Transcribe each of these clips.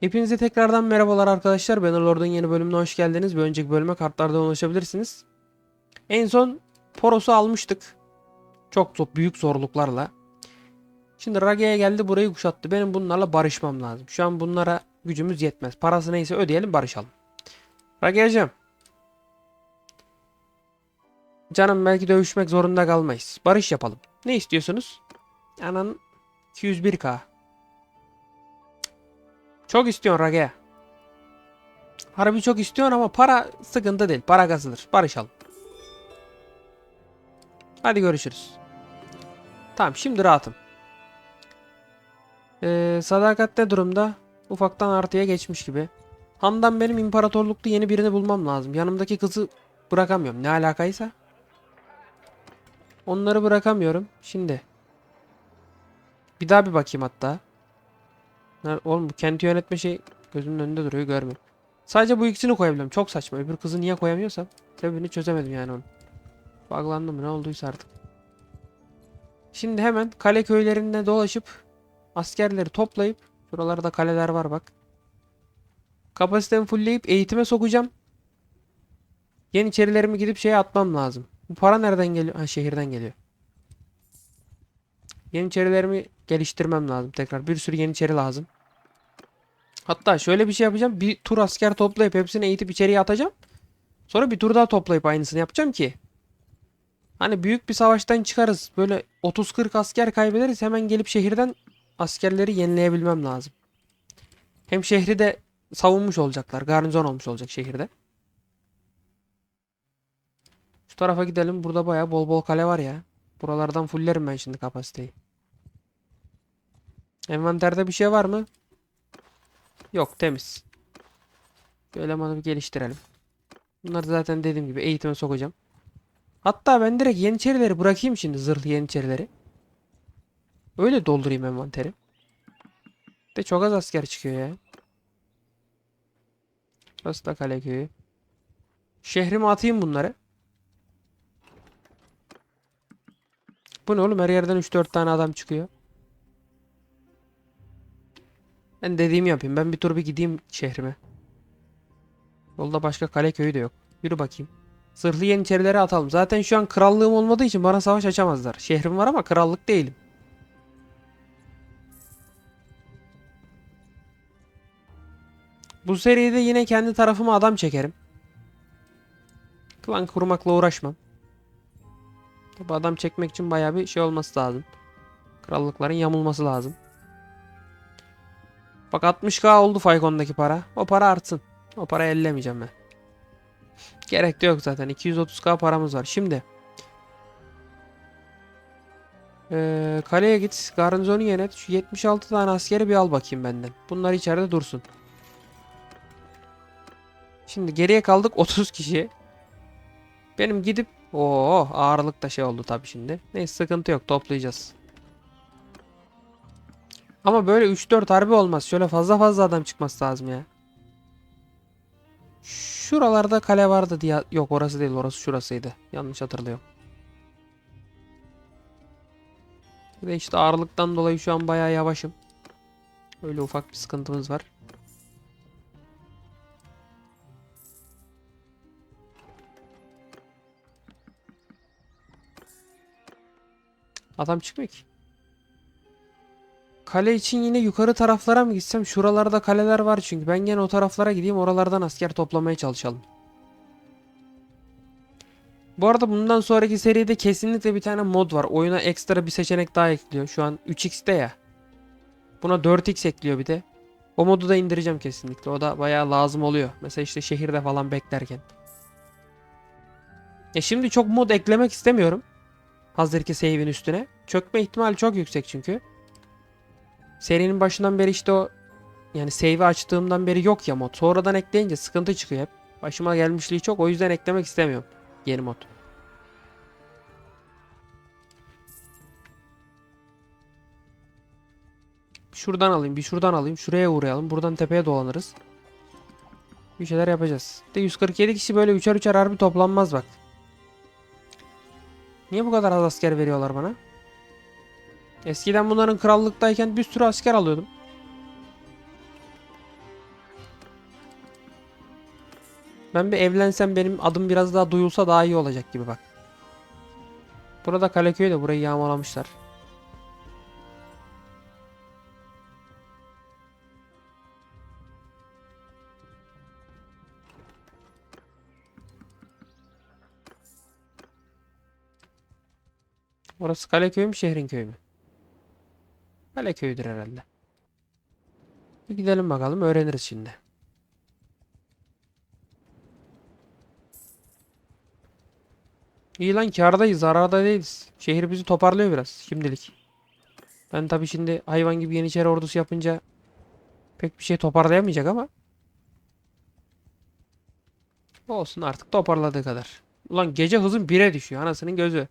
Hepinize tekrardan merhabalar arkadaşlar. Bannerlord'un yeni bölümüne hoş geldiniz. Bir önceki bölüme kartlardan ulaşabilirsiniz. En son Poros'u almıştık. Çok çok büyük zorluklarla. Şimdi Rage'ye geldi burayı kuşattı. Benim bunlarla barışmam lazım. Şu an bunlara gücümüz yetmez. Parası neyse ödeyelim barışalım. Rage'cim. Canım belki dövüşmek zorunda kalmayız. Barış yapalım. Ne istiyorsunuz? Anan 201k. Çok istiyorsun Rage. Harbi çok istiyorsun ama para sıkıntı değil. Para kazılır. Barışalım. Hadi görüşürüz. Tamam şimdi rahatım. Ee, sadakat ne durumda? Ufaktan artıya geçmiş gibi. Handan benim imparatorlukta yeni birini bulmam lazım. Yanımdaki kızı bırakamıyorum. Ne alakaysa. Onları bırakamıyorum. Şimdi. Bir daha bir bakayım hatta. Oğlum bu kenti yönetme şey gözümün önünde duruyor görmüyorum. Sadece bu ikisini koyabiliyorum. Çok saçma. Öbür kızı niye koyamıyorsam sebebini çözemedim yani onu. Buglandım mı ne olduysa artık. Şimdi hemen kale köylerinde dolaşıp askerleri toplayıp şuralarda kaleler var bak. Kapasitemi fullleyip eğitime sokacağım. Yeniçerilerimi gidip şeye atmam lazım. Bu para nereden geliyor? Ha şehirden geliyor. Yeniçerilerimi geliştirmem lazım tekrar. Bir sürü yeniçeri lazım. Hatta şöyle bir şey yapacağım. Bir tur asker toplayıp hepsini eğitip içeriye atacağım. Sonra bir tur daha toplayıp aynısını yapacağım ki. Hani büyük bir savaştan çıkarız. Böyle 30-40 asker kaybederiz. Hemen gelip şehirden askerleri yenileyebilmem lazım. Hem şehri de savunmuş olacaklar. Garnizon olmuş olacak şehirde. Şu tarafa gidelim. Burada bayağı bol bol kale var ya. Buralardan fullerim ben şimdi kapasiteyi. Envanterde bir şey var mı? Yok temiz. Elemanı bir geliştirelim. Bunları zaten dediğim gibi eğitime sokacağım. Hatta ben direkt yeniçerileri bırakayım şimdi zırhlı yeniçerileri. Öyle doldurayım envanteri. De çok az asker çıkıyor ya. Burası da kale köyü. Şehrime atayım bunları. Bu ne oğlum her yerden 3-4 tane adam çıkıyor. Ben dediğimi yapayım. Ben bir tur bir gideyim şehrime. Yolda başka kale köyü de yok. Yürü bakayım. Zırhlı yeniçerileri atalım. Zaten şu an krallığım olmadığı için bana savaş açamazlar. Şehrim var ama krallık değilim. Bu seride yine kendi tarafıma adam çekerim. Klan kurmakla uğraşmam. Tabi adam çekmek için bayağı bir şey olması lazım. Krallıkların yamulması lazım. Bak 60k oldu Faykon'daki para. O para artsın. O para ellemeyeceğim ben. Gerek de yok zaten. 230k paramız var. Şimdi. Ee, kaleye git. Garnizonu yönet. Şu 76 tane askeri bir al bakayım benden. Bunlar içeride dursun. Şimdi geriye kaldık 30 kişi. Benim gidip Oo ağırlık da şey oldu tabii şimdi. Neyse sıkıntı yok toplayacağız. Ama böyle 3-4 harbi olmaz. Şöyle fazla fazla adam çıkması lazım ya. Şuralarda kale vardı diye. Yok orası değil orası şurasıydı. Yanlış hatırlıyorum. Ve işte ağırlıktan dolayı şu an bayağı yavaşım. Öyle ufak bir sıkıntımız var. Adam çıkmıyor ki. Kale için yine yukarı taraflara mı gitsem? Şuralarda kaleler var çünkü. Ben gene o taraflara gideyim. Oralardan asker toplamaya çalışalım. Bu arada bundan sonraki seride kesinlikle bir tane mod var. Oyuna ekstra bir seçenek daha ekliyor. Şu an 3x'te ya. Buna 4x ekliyor bir de. O modu da indireceğim kesinlikle. O da bayağı lazım oluyor. Mesela işte şehirde falan beklerken. Ya şimdi çok mod eklemek istemiyorum. Hazır ki save'in üstüne. Çökme ihtimali çok yüksek çünkü. Serinin başından beri işte o yani save'i açtığımdan beri yok ya mod. Sonradan ekleyince sıkıntı çıkıyor hep. Başıma gelmişliği çok o yüzden eklemek istemiyorum yeni mod. Şuradan alayım, bir şuradan alayım. Şuraya uğrayalım. Buradan tepeye dolanırız. Bir şeyler yapacağız. De 147 kişi böyle üçer üçer harbi toplanmaz bak. Niye bu kadar az asker veriyorlar bana? Eskiden bunların krallıktayken bir sürü asker alıyordum. Ben bir evlensem benim adım biraz daha duyulsa daha iyi olacak gibi bak. Burada Kaleköy'ü de burayı yağmalamışlar. Orası Kaleköy mü şehrin köyü mü? Kaleköy'dür herhalde. Bir gidelim bakalım öğreniriz şimdi. İyi lan kârdayız zararda değiliz. Şehir bizi toparlıyor biraz şimdilik. Ben tabii şimdi hayvan gibi Yeniçeri ordusu yapınca pek bir şey toparlayamayacak ama. Olsun artık toparladığı kadar. Ulan gece hızın 1'e düşüyor anasının gözü.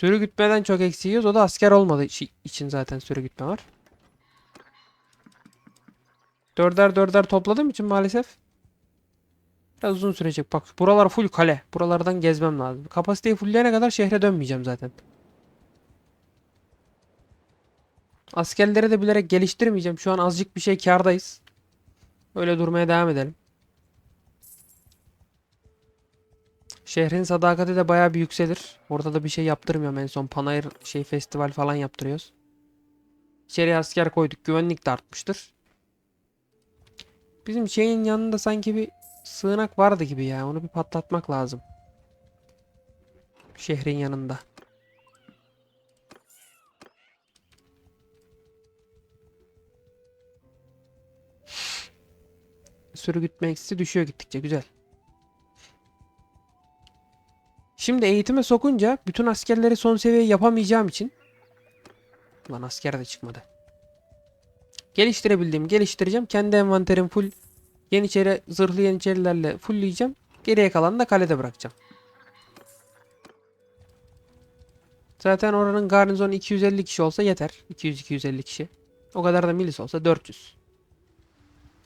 Sürü gütmeden çok eksiyiyoruz. O da asker olmadığı için zaten sürü gütme var. Dörder dörder topladığım için maalesef biraz uzun sürecek. Bak buralar full kale. Buralardan gezmem lazım. Kapasiteyi fullleyene kadar şehre dönmeyeceğim zaten. Askerleri de bilerek geliştirmeyeceğim. Şu an azıcık bir şey kârdayız. Öyle durmaya devam edelim. Şehrin sadakati de bayağı bir yükselir. Orada da bir şey yaptırmıyorum en son. Panayır şey festival falan yaptırıyoruz. İçeriye asker koyduk. Güvenlik de artmıştır. Bizim şeyin yanında sanki bir sığınak vardı gibi ya. Onu bir patlatmak lazım. Şehrin yanında. Sürü gütme eksisi düşüyor gittikçe. Güzel. Şimdi eğitime sokunca bütün askerleri son seviye yapamayacağım için Lan asker de çıkmadı. Geliştirebildiğimi geliştireceğim. Kendi envanterim full Yeniçeri zırhlı Yeniçerilerle fullleyeceğim. Geriye kalanı da kalede bırakacağım. Zaten oranın garnizonu 250 kişi olsa yeter. 200-250 kişi. O kadar da milis olsa 400.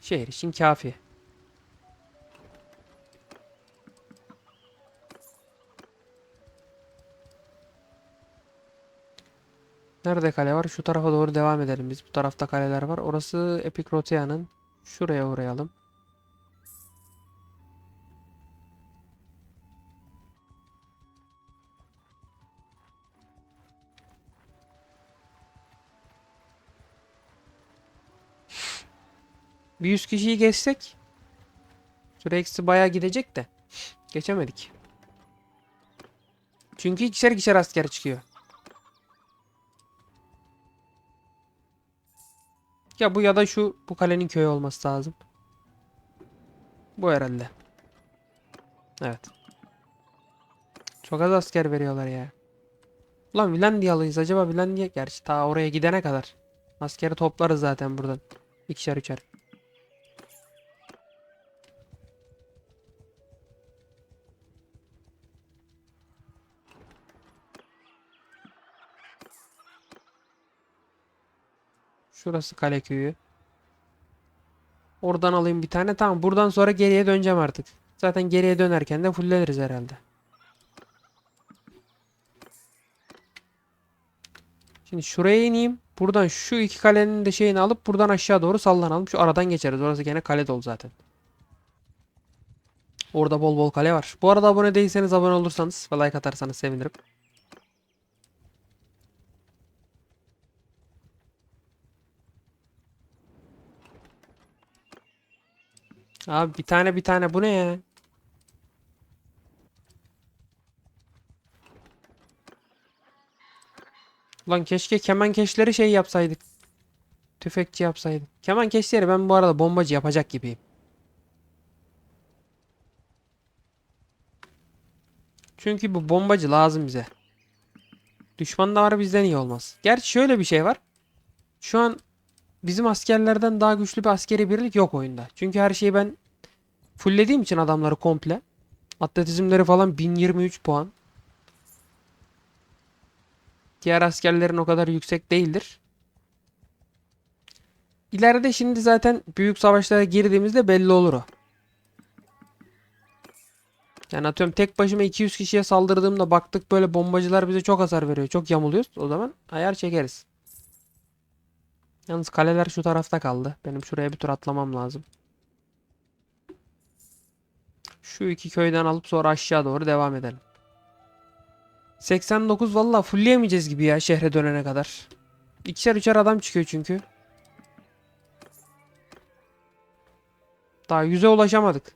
Şehir için kafi. Nerede kale var? Şu tarafa doğru devam edelim biz. Bu tarafta kaleler var. Orası Epikrotea'nın. Şuraya uğrayalım. Bir 100 kişiyi geçsek süre eksi bayağı gidecek de geçemedik. Çünkü ikişer ikişer asker çıkıyor. Ya bu ya da şu bu kalenin köyü olması lazım. Bu herhalde. Evet. Çok az asker veriyorlar ya. Ulan Vilandiyalıyız acaba Vilandiya gerçi ta oraya gidene kadar. Askeri toplarız zaten buradan. İkişer üçer. Şurası kale köyü. Oradan alayım bir tane. Tamam buradan sonra geriye döneceğim artık. Zaten geriye dönerken de fullleniriz herhalde. Şimdi şuraya ineyim. Buradan şu iki kalenin de şeyini alıp buradan aşağı doğru sallanalım. Şu aradan geçeriz. Orası gene kale dolu zaten. Orada bol bol kale var. Bu arada abone değilseniz abone olursanız ve like atarsanız sevinirim. Abi bir tane bir tane bu ne ya? Ulan keşke kemankeşleri şey yapsaydık. Tüfekçi yapsaydık. Kemankeşleri ben bu arada bombacı yapacak gibiyim. Çünkü bu bombacı lazım bize. Düşman da var bizden iyi olmaz. Gerçi şöyle bir şey var. Şu an bizim askerlerden daha güçlü bir askeri birlik yok oyunda. Çünkü her şeyi ben fulllediğim için adamları komple. Atletizmleri falan 1023 puan. Diğer askerlerin o kadar yüksek değildir. İleride şimdi zaten büyük savaşlara girdiğimizde belli olur o. Yani atıyorum tek başıma 200 kişiye saldırdığımda baktık böyle bombacılar bize çok hasar veriyor. Çok yamuluyoruz. O zaman ayar çekeriz. Yalnız kaleler şu tarafta kaldı. Benim şuraya bir tur atlamam lazım. Şu iki köyden alıp sonra aşağı doğru devam edelim. 89 valla fullleyemeyeceğiz gibi ya şehre dönene kadar. İkişer üçer adam çıkıyor çünkü. Daha yüze ulaşamadık.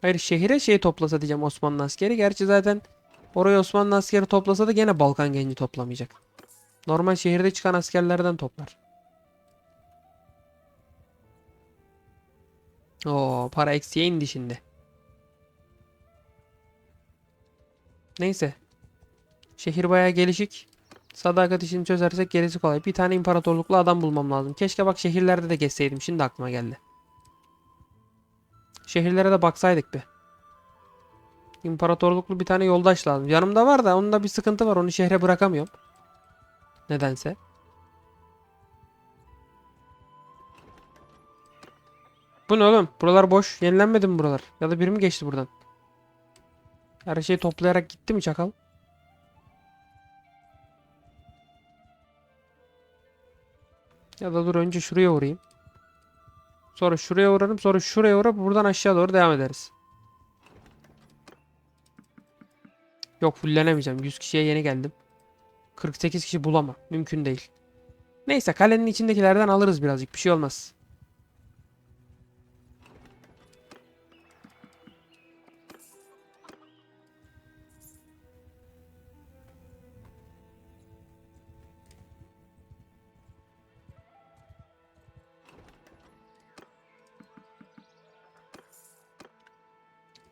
Hayır şehire şey toplasa diyeceğim Osmanlı askeri. Gerçi zaten oraya Osmanlı askeri toplasa da gene Balkan genci toplamayacak. Normal şehirde çıkan askerlerden toplar. Oo para eksiye indi şimdi. Neyse. Şehir bayağı gelişik. Sadakat işini çözersek gerisi kolay. Bir tane imparatorluklu adam bulmam lazım. Keşke bak şehirlerde de gezseydim. Şimdi aklıma geldi. Şehirlere de baksaydık bir. İmparatorluklu bir tane yoldaş lazım. Yanımda var da onda bir sıkıntı var. Onu şehre bırakamıyorum. Nedense. Bu ne oğlum? Buralar boş. Yenilenmedi mi buralar? Ya da biri mi geçti buradan? Her şeyi toplayarak gitti mi çakal? Ya da dur önce şuraya uğrayayım. Sonra şuraya uğrarım. Sonra şuraya uğrayıp buradan aşağı doğru devam ederiz. Yok fullenemeyeceğim. 100 kişiye yeni geldim. 48 kişi bulamam. Mümkün değil. Neyse kalenin içindekilerden alırız birazcık. Bir şey olmaz.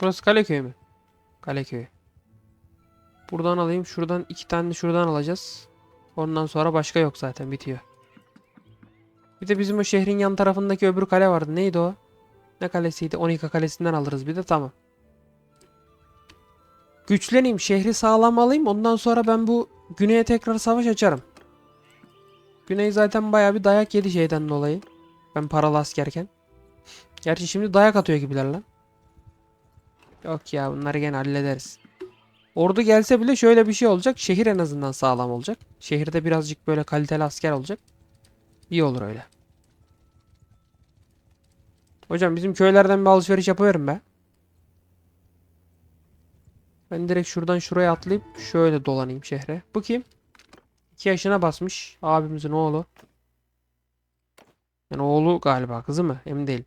Burası Kaleköy mü? Kaleköy. Buradan alayım. Şuradan iki tane şuradan alacağız. Ondan sonra başka yok zaten. Bitiyor. Bir de bizim o şehrin yan tarafındaki öbür kale vardı. Neydi o? Ne kalesiydi? Onika kalesinden alırız bir de. Tamam. Güçleneyim. Şehri sağlam alayım. Ondan sonra ben bu güneye tekrar savaş açarım. Güney zaten baya bir dayak yedi şeyden dolayı. Ben paralı askerken. Gerçi şimdi dayak atıyor gibiler lan. Yok ya bunları gene hallederiz. Ordu gelse bile şöyle bir şey olacak. Şehir en azından sağlam olacak. Şehirde birazcık böyle kaliteli asker olacak. İyi olur öyle. Hocam bizim köylerden bir alışveriş yapıverim be. Ben direkt şuradan şuraya atlayıp şöyle dolanayım şehre. Bu kim? 2 yaşına basmış. Abimizin oğlu. Yani oğlu galiba kızı mı? Emin değilim.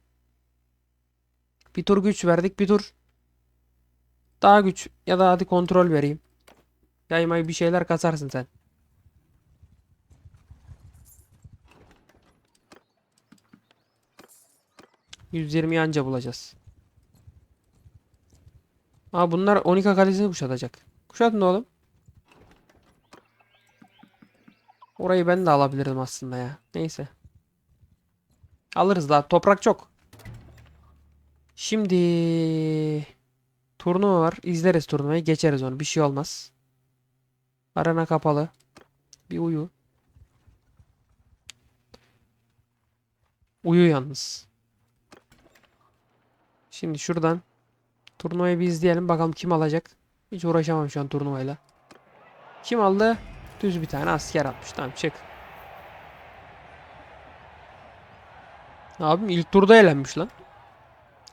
Bir tur güç verdik. Bir tur daha güç ya da hadi kontrol vereyim. Yaymayı bir şeyler kasarsın sen. ...120 anca bulacağız. Aa bunlar Onika kalesini kuşatacak. Kuşatın oğlum. Orayı ben de alabilirdim aslında ya. Neyse. Alırız daha. Toprak çok. Şimdi... Turnuva var. İzleriz turnuvayı. Geçeriz onu. Bir şey olmaz. Arena kapalı. Bir uyu. Uyu yalnız. Şimdi şuradan turnuvayı bir izleyelim. Bakalım kim alacak. Hiç uğraşamam şu an turnuvayla. Kim aldı? Düz bir tane asker atmış. Tamam çık. Abim ilk turda elenmiş lan.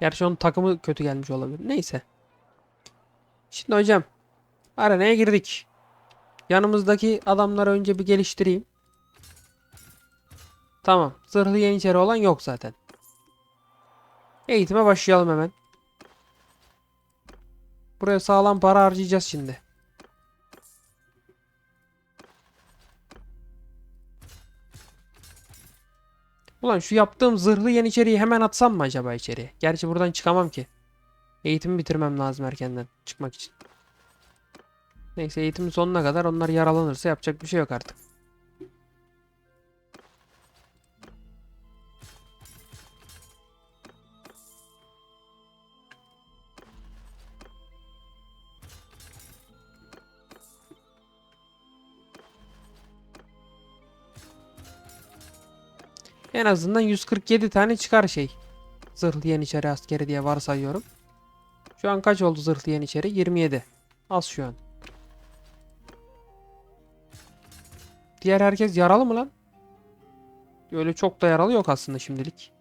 Gerçi onun takımı kötü gelmiş olabilir. Neyse. Şimdi hocam arenaya girdik. Yanımızdaki adamları önce bir geliştireyim. Tamam. Zırhlı yeniçeri olan yok zaten. Eğitime başlayalım hemen. Buraya sağlam para harcayacağız şimdi. Ulan şu yaptığım zırhlı yeniçeriyi hemen atsam mı acaba içeriye? Gerçi buradan çıkamam ki. Eğitimi bitirmem lazım erkenden çıkmak için. Neyse eğitimin sonuna kadar onlar yaralanırsa yapacak bir şey yok artık. En azından 147 tane çıkar şey. Zırhlı yeniçeri askeri diye varsayıyorum. Şu an kaç oldu zırhlı yeniçeri? 27. Az şu an. Diğer herkes yaralı mı lan? Öyle çok da yaralı yok aslında şimdilik.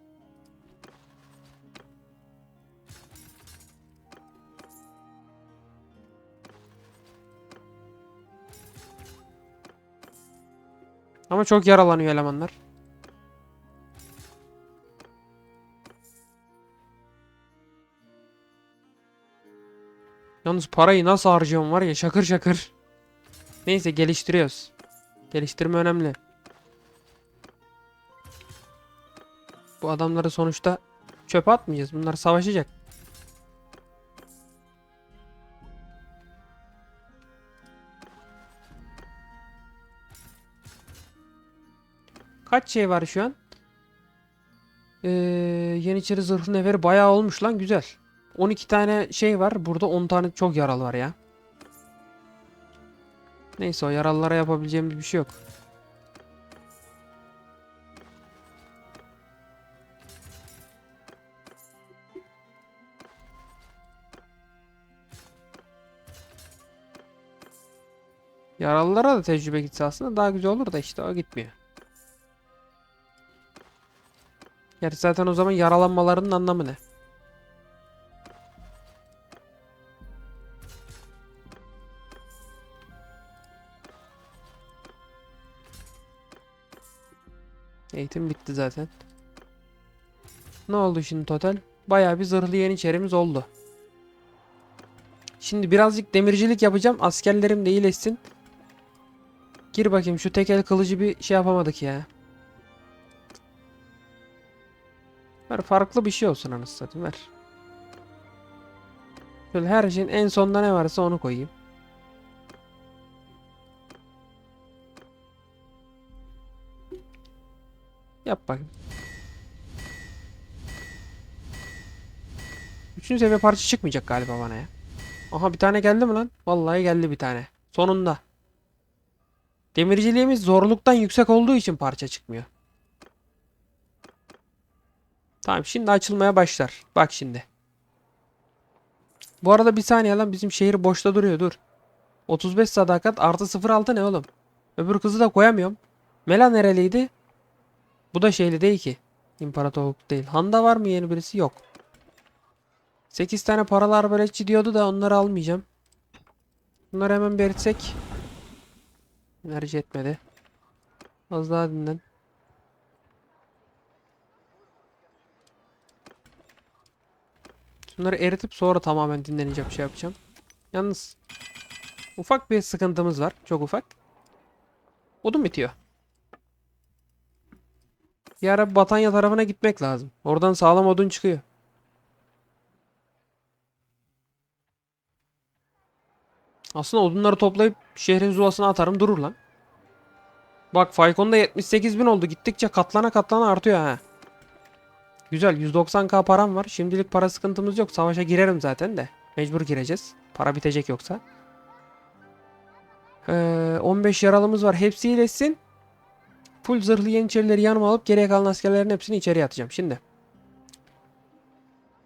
Ama çok yaralanıyor elemanlar. Yalnız parayı nasıl harcıyorum var ya şakır şakır. Neyse geliştiriyoruz. Geliştirme önemli. Bu adamları sonuçta çöpe atmayacağız. Bunlar savaşacak. Kaç şey var şu an? Ee, Yeniçeri zırhlı neveri bayağı olmuş lan güzel. 12 tane şey var. Burada 10 tane çok yaralı var ya. Neyse o yaralılara yapabileceğimiz bir şey yok. Yaralılara da tecrübe gitse aslında daha güzel olur da işte o gitmiyor. Gerçi zaten o zaman yaralanmalarının anlamı ne? Eğitim bitti zaten. Ne oldu şimdi total? Bayağı bir zırhlı yeniçerimiz oldu. Şimdi birazcık demircilik yapacağım. Askerlerim de iyileşsin. Gir bakayım şu tekel kılıcı bir şey yapamadık ya. Ver farklı bir şey olsun anasını satayım ver. Şöyle her şeyin en sonunda ne varsa onu koyayım. Yap bakayım. Üçüncü seviye parça çıkmayacak galiba bana ya. Aha bir tane geldi mi lan? Vallahi geldi bir tane. Sonunda. Demirciliğimiz zorluktan yüksek olduğu için parça çıkmıyor. Tamam şimdi açılmaya başlar. Bak şimdi. Bu arada bir saniye lan bizim şehir boşta duruyor dur. 35 sadakat artı 06 ne oğlum? Öbür kızı da koyamıyorum. Mela nereliydi? Bu da şeyli değil ki. İmparatorluk değil. Handa var mı yeni birisi? Yok. 8 tane paralı arbaletçi diyordu da onları almayacağım. Bunları hemen bir eritsek. Enerji etmedi. Az daha dinlen. Bunları eritip sonra tamamen dinlenecek bir şey yapacağım. Yalnız ufak bir sıkıntımız var. Çok ufak. Odun bitiyor. Bir Batanya tarafına gitmek lazım. Oradan sağlam odun çıkıyor. Aslında odunları toplayıp şehrin zulasına atarım durur lan. Bak Faykon'da 78 bin oldu. Gittikçe katlana katlana artıyor ha. Güzel 190k param var. Şimdilik para sıkıntımız yok. Savaşa girerim zaten de. Mecbur gireceğiz. Para bitecek yoksa. Ee, 15 yaralımız var. Hepsi iyileşsin. Full zırhlı yeniçerileri yanıma alıp geriye kalan askerlerin hepsini içeriye atacağım. Şimdi.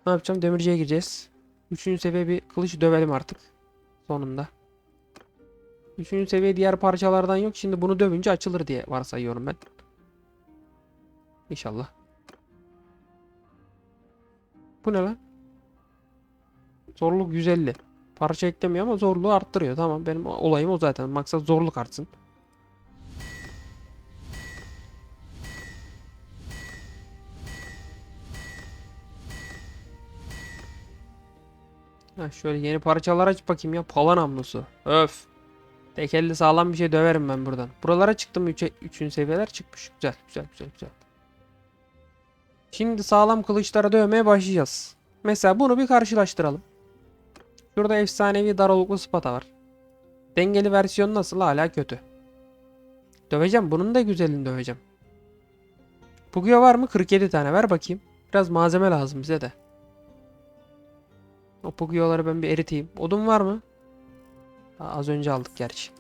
Ne yapacağım? Demirciye gireceğiz. Üçüncü seviye bir kılıç dövelim artık. Sonunda. Üçüncü seviye diğer parçalardan yok. Şimdi bunu dövünce açılır diye varsayıyorum ben. İnşallah. Bu ne lan? Zorluk 150. Parça eklemiyor ama zorluğu arttırıyor. Tamam benim olayım o zaten. Maksat zorluk artsın. Ha şöyle yeni parçalar aç bakayım ya. Pala namlusu. Öf. Tekelli sağlam bir şey döverim ben buradan. Buralara çıktım 3'e 3'ün seviyeler çıkmış. Güzel güzel güzel güzel. Şimdi sağlam kılıçlara dövmeye başlayacağız. Mesela bunu bir karşılaştıralım. Şurada efsanevi daroluklu spata var. Dengeli versiyon nasıl hala kötü. Döveceğim bunun da güzelini döveceğim. Bugüya var mı? 47 tane ver bakayım. Biraz malzeme lazım bize de. O Puguyo'ları ben bir eriteyim. Odun var mı? Aa, az önce aldık gerçi.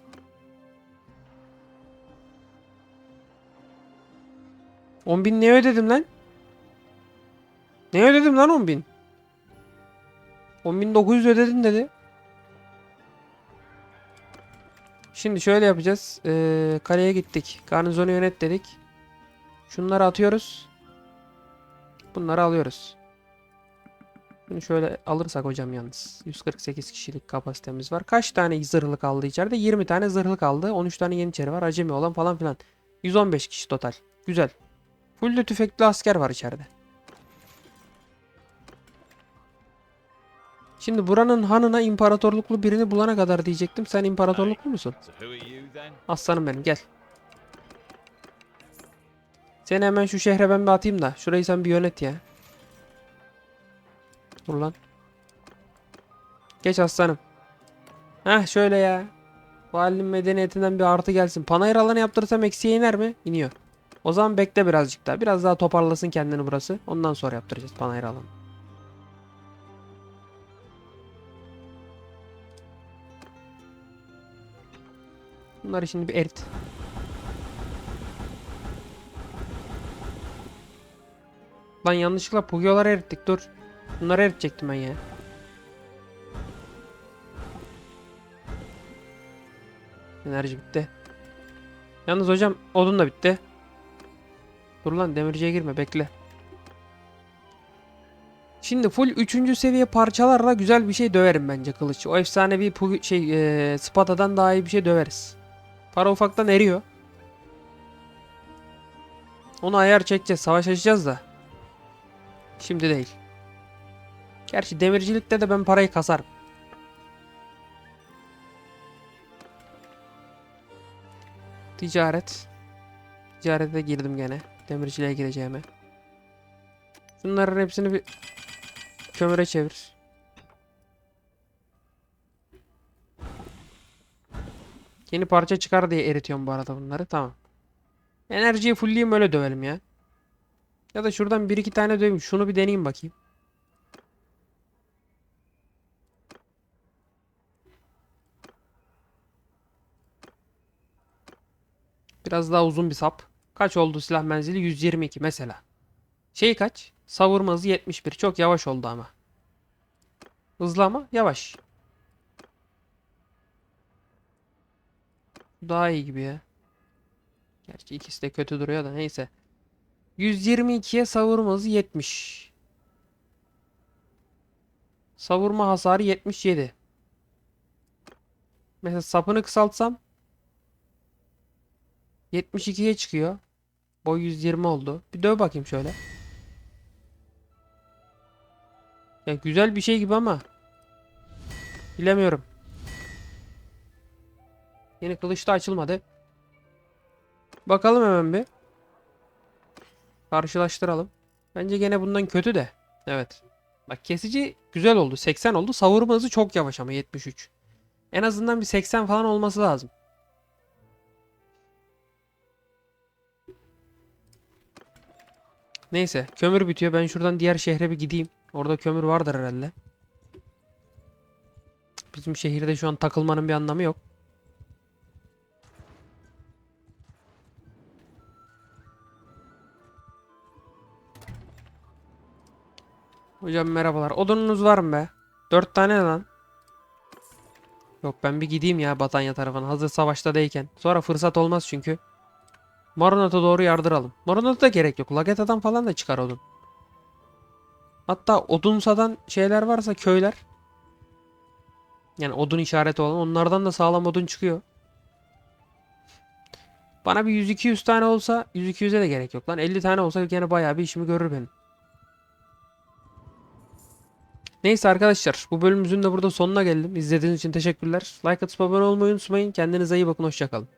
On bin ne ödedim lan? Ne ödedim lan 10 bin? 10.900 ödedin dedi. Şimdi şöyle yapacağız. Ee, kaleye gittik. Garnizonu yönet dedik. Şunları atıyoruz. Bunları alıyoruz. Bunu şöyle alırsak hocam yalnız. 148 kişilik kapasitemiz var. Kaç tane zırhlı kaldı içeride? 20 tane zırhlı kaldı. 13 tane yeniçeri var. Acemi olan falan filan. 115 kişi total. Güzel. Full de tüfekli asker var içeride. Şimdi buranın hanına imparatorluklu birini bulana kadar diyecektim. Sen imparatorluklu musun? Aslanım benim gel. Seni hemen şu şehre ben bir atayım da. Şurayı sen bir yönet ya. Dur lan. Geç aslanım. Heh şöyle ya. Valinin medeniyetinden bir artı gelsin. Panayır alanı yaptırırsam eksiye iner mi? İniyor. O zaman bekle birazcık daha. Biraz daha toparlasın kendini burası. Ondan sonra yaptıracağız panayır alanı. Bunları şimdi bir erit. Lan yanlışlıkla Pugio'ları erittik dur. Bunları eritecektim ben ya. Enerji bitti. Yalnız hocam odun da bitti. Dur lan demirciye girme bekle. Şimdi full 3. seviye parçalarla güzel bir şey döverim bence kılıç. O efsanevi şey eee Spada'dan daha iyi bir şey döveriz. Para ufaktan eriyor. Onu ayar çekeceğiz. Savaş açacağız da. Şimdi değil. Gerçi demircilikte de ben parayı kasarım. Ticaret. Ticarete girdim gene. Demirciliğe gireceğime. Şunların hepsini bir kömüre çevir. Yeni parça çıkar diye eritiyorum bu arada bunları. Tamam. Enerjiyi fullleyeyim öyle dövelim ya. Ya da şuradan bir iki tane döveyim. Şunu bir deneyeyim bakayım. Biraz daha uzun bir sap. Kaç oldu silah menzili? 122 mesela. Şey kaç? Savurma hızı 71. Çok yavaş oldu ama. Hızlı ama yavaş. Daha iyi gibi ya. Gerçi ikisi de kötü duruyor da neyse. 122'ye savurma hızı 70. Savurma hasarı 77. Mesela sapını kısaltsam 72'ye çıkıyor. Boy 120 oldu. Bir döv bakayım şöyle. Ya güzel bir şey gibi ama bilemiyorum. Yeni kılıç da açılmadı. Bakalım hemen bir. Karşılaştıralım. Bence gene bundan kötü de. Evet. Bak kesici güzel oldu. 80 oldu. Savurma hızı çok yavaş ama 73. En azından bir 80 falan olması lazım. Neyse kömür bitiyor. Ben şuradan diğer şehre bir gideyim. Orada kömür vardır herhalde. Bizim şehirde şu an takılmanın bir anlamı yok. Hocam merhabalar. Odununuz var mı be? Dört tane lan. Yok ben bir gideyim ya Batanya tarafına. Hazır savaşta değilken. Sonra fırsat olmaz çünkü. Moronot'a doğru yardıralım. Moronot'a da gerek yok. Lageta'dan falan da çıkar odun. Hatta odunsadan şeyler varsa köyler. Yani odun işareti olan onlardan da sağlam odun çıkıyor. Bana bir 100-200 tane olsa 100-200'e de gerek yok lan. 50 tane olsa gene bayağı bir işimi görür benim. Neyse arkadaşlar bu bölümümüzün de burada sonuna geldim. İzlediğiniz için teşekkürler. Like atıp abone olmayı unutmayın. Kendinize iyi bakın. Hoşçakalın.